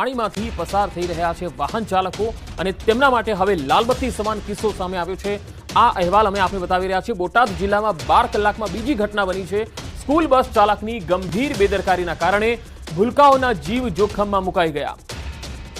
પાણીમાંથી પસાર થઈ રહ્યા છે વાહન ચાલકો અને તેમના માટે હવે લાલબત્તી સમાન કિસ્સો સામે આવ્યો છે. આ અહેવાલ અમે આપને બતાવી રહ્યા છીએ. બોટાદ જિલ્લામાં બાર કલાકમાં બીજી ઘટના બની છે. સ્કૂલ બસ ચાલકની ગંભીર બેદરકારીના કારણે ભૂલકાઓના જીવ જોખમમાં મુકાઈ ગયા.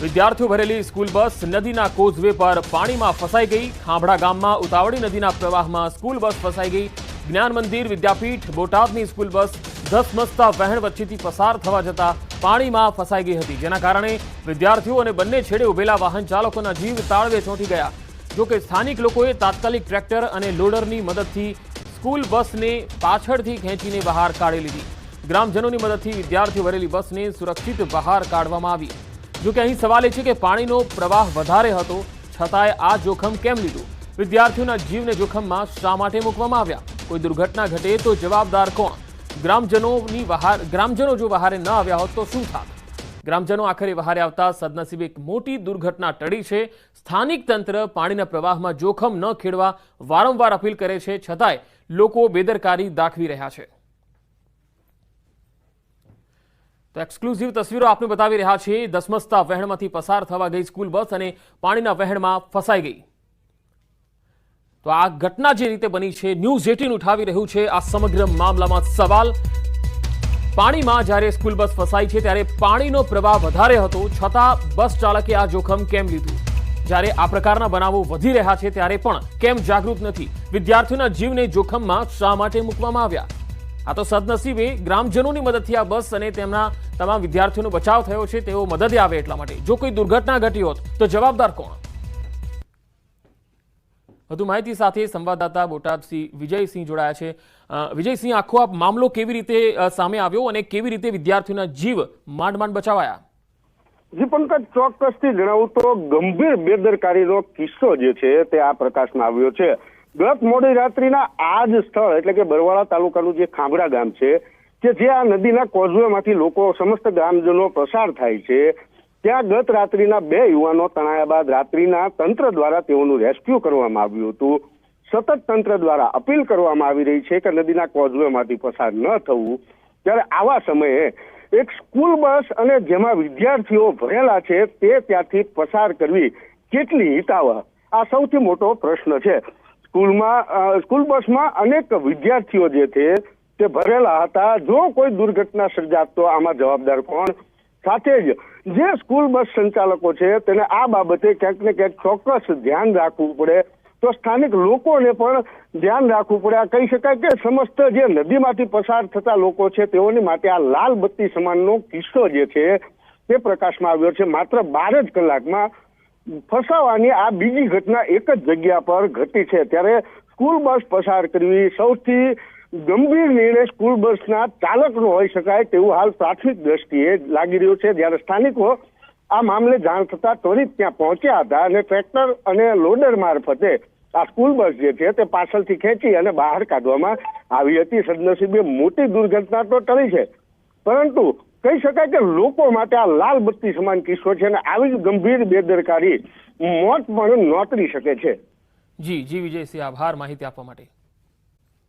વિદ્યાર્થીઓ ભરેલી સ્કૂલ બસ નદીના કોઝવે પર પાણીમાં ફસાઈ ગઈ. ખાંભડા ગામમાં ઉતાવળી નદીના પ્રવાહમાં સ્કૂલ બસ ફસાઈ ગઈ. જ્ઞાન મંદિર વિદ્યાપીઠ બોટાદની સ્કૂલ બસ ધસમસતા વહેણ વચ્ચેથી પસાર થવા જતા પાણીમાં ફસાઈ ગઈ હતી. જેના કારણે વિદ્યાર્થીઓ અને બંને છેડે ઉભેલા વાહન ચાલકોના જીવ તાળવે ચોંટી ગયા. જોકે સ્થાનિક લોકોએ તાત્કાલિક ટ્રેક્ટર અને લોડરની મદદથી સ્કૂલ બસને પાછળથી ખેંચીને બહાર કાઢી લીધી. ગ્રામજનોની મદદથી વિદ્યાર્થીઓ ભરેલી બસને સુરક્ષિત બહાર કાઢવામાં આવી. જોકે અહીં સવાલ એ છે કે પાણીનો પ્રવાહ વધારે હતો, છતાંય આ જોખમ કેમ લીધું? વિદ્યાર્થીઓના જીવને જોખમમાં શા માટે મૂકવામાં આવ્યા? કોઈ દુર્ઘટના ઘટે તો જવાબદાર કોણ? ગ્રામજનોની બહાર ગ્રામજનો જો બહારે ન આવ્યા હોત તો શું થાત? ગ્રામજનો આખરે બહારે આવતા સદનસીબે એક મોટી દુર્ઘટના ટળી છે. સ્થાનિક તંત્ર પાણીના પ્રવાહમાં જોખમ ન ખેડવા વારંવાર અપીલ કરે છે. છતાંય લોકો બેદરકારી દાખવી રહ્યા છે. તો એક્સક્લુઝિવ તસવીરો આપને બતાવી રહ્યા છીએ. દસમસ્તા વહેણમાંથી પસાર થવા ગઈ સ્કૂલ બસ અને પાણીના વહેણમાં ફસાઈ ગઈ. તો આ ઘટના જે રીતે બની છે, ન્યૂઝ એટીન ઉઠાવી રહ્યું છે, આ સમગ્ર મામલામાં સવાલ. પાણીમાં જ્યારે સ્કૂલ બસ ફસાઈ છે, ત્યારે પાણીનો પ્રવાહ વધારે હતો, છતાં બસ ચાલકે આ જોખમ કેમ લીધું? જ્યારે આ પ્રકારના બનાવો વધી રહ્યા છે, ત્યારે પણ કેમ જાગૃત નથી? વિદ્યાર્થીઓના જીવને જોખમમાં શા માટે મૂકવામાં આવ્યા? આ તો સદનસીબે ગ્રામજનોની મદદથી આ બસ અને તેમના તમામ વિદ્યાર્થીઓનો બચાવ થયો છે, તેઓ મદદે આવે એટલા માટે. જો કોઈ દુર્ઘટના ઘટી હોત, તો જવાબદાર કોણ? વધુ માહિતી સાથે સંવાદદાતા બોટાદસિંહ વિજયસિંહ જોડાયા છે. વિજયસિંહ, આખો આ મામલો કેવી રીતે સામે આવ્યો અને કેવી રીતે વિદ્યાર્થીઓના જીવ માંડ માંડ બચાવાયા? પંકજ, ચોક્કસથી જણાવું તો ગંભીર બેદરકારીનો કિસ્સો જે છે તે આ પ્રકાશમાં આવ્યો છે. ગત મોડી રાત્રિના આ જ સ્થળ, એટલે કે બરવાળા તાલુકાનું જે ખાંભડા ગામ છે, કે જે આ નદીના કોઝવેમાંથી લોકો સમસ્ત ગામજનો પસાર થાય છે ત્યાં ગત રાત્રિના બે યુવાનો તણાયા બાદ રાત્રિના તંત્ર દ્વારા તેઓનું રેસ્ક્યુ કરવામાં આવ્યું હતું. સતત તંત્ર દ્વારા અપીલ કરવામાં આવી રહી છે કે નદીના કોઝવેમાંથી પસાર ન થવું. ત્યારે આવા સમયે એક સ્કૂલ બસ અને જેમાં વિદ્યાર્થીઓ ભરેલા છે તે ત્યાંથી પસાર કરવી કેટલી હિતાવહ? આ સૌથી મોટો પ્રશ્ન છે. સ્કૂલમાં સ્કૂલ બસમાં અનેક વિદ્યાર્થીઓ જે છે તે ભરેલા હતા. જો કોઈ દુર્ઘટના સર્જાત તો આમાં જવાબદાર કોણ? સાથે જ જે સ્કૂલ બસ સંચાલકો છે તેને આ બાબતે ક્યાંક ને ક્યાંક ચોક્કસ ધ્યાન રાખવું પડે. તો સ્થાનિક લોકોને પણ ધ્યાન રાખવું પડે. આ કહી શકાય કે સમસ્ત જે નદીમાંથી પસાર થતા લોકો છે તેઓની માટે આ લાલ બત્તી સમાનનો કિસ્સો જે છે તે પ્રકાશમાં આવ્યો છે. માત્ર બાર જ કલાકમાં ફસાવાની આ બીજી ઘટના એક જ જગ્યા પર ઘટી છે. ત્યારે સ્કૂલ બસ પસાર કરવી સૌથી ગંભીર નિર્ણય સ્કૂલ બસના ચાલકનો હોઈ શકાય તેવું હાલ પ્રાથમિક દ્રષ્ટિએ લાગી રહ્યું છે. જ્યારે સ્થાનિકો આ મામલે જાણ થતા ત્વરિત ત્યાં પહોંચ્યા હતા અને ટ્રેક્ટર અને લોડર મારફતે આ સ્કૂલ બસ જે છે તે પાછળથી ખેંચી અને બહાર કાઢવામાં આવી હતી. સદનસીબે મોટી દુર્ઘટના તો ટળી છે. પરંતુ કહી શકાય કે લોકો માટે આ લાલ બત્તી સમાન કિસ્સો છે અને આવી ગંભીર બેદરકારી મોત પણ નોતરી શકે છે. જી જી વિજયસિંહ, આભાર માહિતી આપવા માટે.